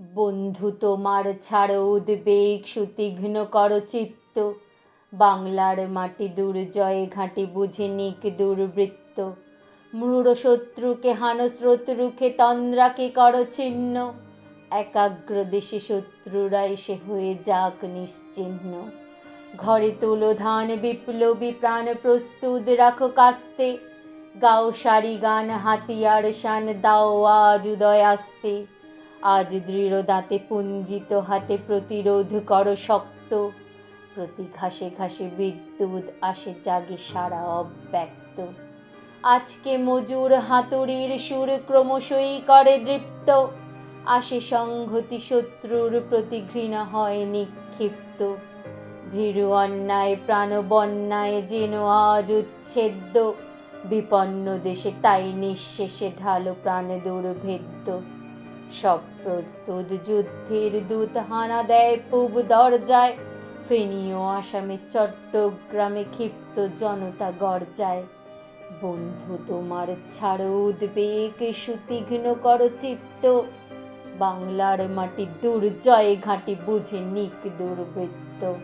বন্ধু তোমার ছাড় উদ্বেগ সুতীঘ্ন কর চিত্ত। বাংলার মাটি দুর্জয়, ঘাঁটি বুঝে নিক দুর্বৃত্ত। মূঢ় শত্রুকে হান স্রোত, রুখে তন্দ্রাকে কর ছিন্ন। একাগ্র দেশে শত্রুরা এসে হয়ে যাক নিশ্চিহ্ন। ঘরে তোলো ধান, বিপ্লবী প্রাণ প্রস্তুত রাখো কাস্তে। গাও সারি গান, হাতিয়ার শান দাও আজ উদয় আসতে আজ দৃঢ় দাঁতে পুঞ্জিত হাতে প্রতিরোধ কর শক্ত। প্রতি ঘাসে ঘাসে বিদ্যুৎ আসে জাগে সারা অব্যক্ত। আজকে মজুর হাতুড়ির সুর ক্রমশই করে দৃপ্ত। আসে সংহতি শত্রুর প্রতি ঘৃণা হয় নিক্ষিপ্ত। ভীরু অন্যায়, প্রাণ বন্যায় যেন আজ উচ্ছেদ্য। বিপন্ন দেশে তাই নিঃশেষে ঢালো প্রাণ দুর্ভেদ্য। সব প্রস্তুত, যুদ্ধের দূত হানা দেয় পূব দরজায়। ফেনী ও আসামে চট্টগ্রামে ক্ষিপ্ত জনতা গর্জায়। বন্ধু, তোমার ছাড়ো উদ্বেগ সুতীঘ্ন কর চিত্ত। বাংলার মাটি দুর্জয় ঘাঁটি বুঝে নিক দুর্বৃত্ত।